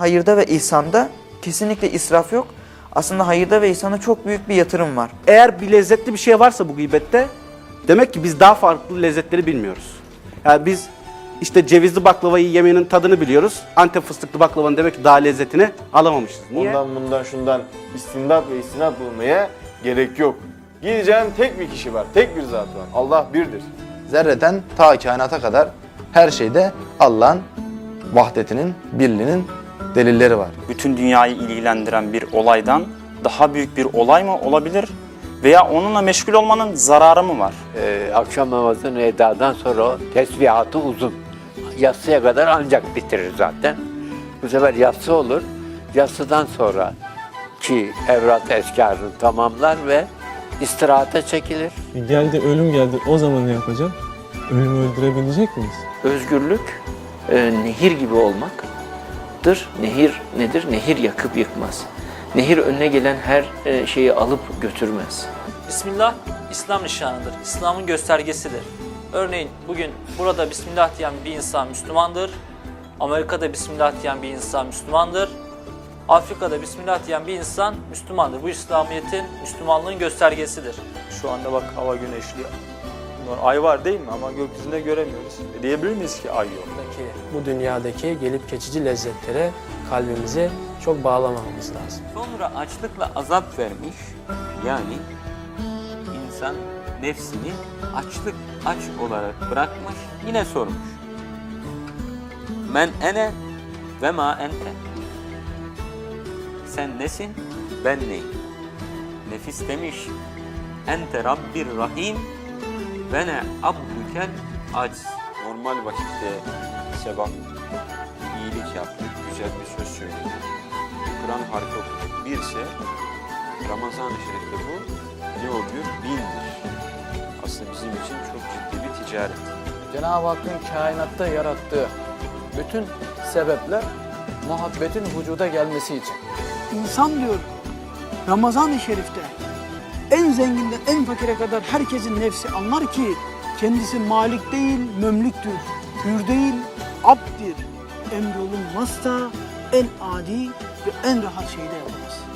hayırda ve ihsanda kesinlikle israf yok. Aslında hayırda ve ihsanda çok büyük bir yatırım var. Eğer bir lezzetli bir şey varsa bu gıybette demek ki biz daha farklı lezzetleri bilmiyoruz. Yani biz işte cevizli baklavayı yemenin tadını biliyoruz. Antep fıstıklı baklavanın demek ki daha lezzetini alamamışız. Niye? Ondan bundan şundan istindat ve istinat bulmaya gerek yok. Gideceğin tek bir kişi var, tek bir zat var. Allah birdir. Zerreden ta kainata kadar her şeyde Allah'ın vahdetinin, birliğinin delilleri var. bütün dünyayı ilgilendiren bir olaydan daha büyük bir olay mı olabilir? Veya onunla meşgul olmanın zararı mı var? Ee, akşam namazının edadan sonra tesbihatı uzun. Yatsıya kadar ancak bitirir zaten. Bu sefer yatsı olur. Yatsıdan sonra ki evrat eskarını tamamlar ve istirahate çekilir. Geldi ölüm geldi o zaman ne yapacağım? Ölümü öldürebilecek miyiz? Özgürlük e, nehir gibi olmaktır. Nehir nedir? Nehir yakıp yıkmaz. Nehir önüne gelen her e, şeyi alıp götürmez. Bismillah İslam nişanıdır. İslam'ın göstergesidir. Örneğin bugün burada Bismillah diyen bir insan Müslümandır. Amerika'da Bismillah diyen bir insan Müslümandır. Afrika'da Bismillah diyen bir insan Müslümandır. Bu İslamiyet'in, Müslümanlığın göstergesidir. Şu anda bak hava güneşli. Ay var değil mi ama gökyüzünde göremiyoruz. E diyebilir miyiz ki ay yok? Bu dünyadaki gelip geçici lezzetlere kalbimizi çok bağlamamamız lazım. Sonra açlıkla azap vermiş. Yani insan nefsini açlık aç olarak bırakmış. Yine sormuş. Men ene ve ma ente. Sen nesin? Ben neyim? Nefis demiş. Ente Rabbir Rahim ve ne abdükel aciz. Normal vakitte sevap, iyilik yaptık, güzel bir söz söyledik. Kur'an harfi okuduk. Birse Ramazan-ı Şerif'te bu ne oluyor? Bindir. Aslında bizim için çok ciddi bir ticaret. Cenab-ı Hakk'ın kainatta yarattığı bütün sebepler muhabbetin vücuda gelmesi için. İnsan diyor Ramazan-ı Şerif'te en zenginden en fakire kadar herkesin nefsi anlar ki kendisi malik değil, memlüktür. Hür değil, abdir. Emrolunmazsa en adi ve en rahat şeyde yapamaz.